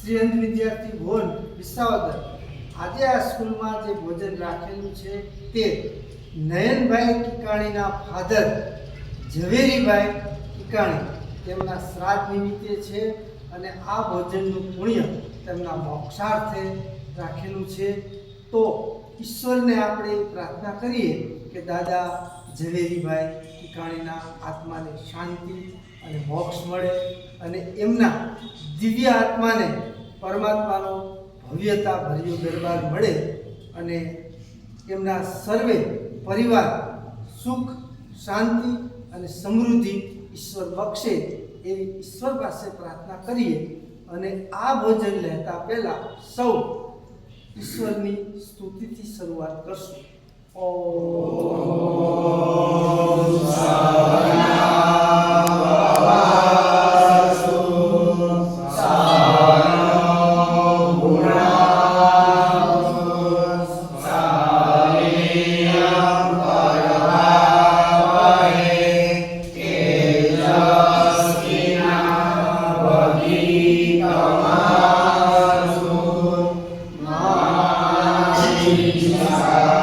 શ્રીઅંત વિદ્યાર્થી ભોન વિસાવદર. આજે આ સ્કૂલમાં જે ભોજન રાખેલું છે તે નયનભાઈ કિકાણીના ફાધર ઝવેરીભાઈ કિકાણી તેમના શ્રાદ્ધ નિમિત્તે છે અને આ ભોજનનું પુણ્ય તેમના મોક્ષાર્થે રાખેલું છે. તો ઈશ્વરને આપણે પ્રાર્થના કરીએ કે દાદા ઝવેરીભાઈ ટીકાણીના આત્માને શાંતિ અને મોક્ષ મળે અને એમના દિવ્ય આત્માને પરમાત્માનો ભવ્યતા ભર્યો દરબાર મળે અને એમના સર્વે પરિવાર સુખ, શાંતિ અને સમૃદ્ધિ ઈશ્વર બક્ષે એવી ઈશ્વર પાસે પ્રાર્થના કરીએ અને આ ભોજન લેતા પહેલાં સૌ ઈશ્વરની સ્તુતિથી શરૂઆત કરશું. ઓમ. Espírito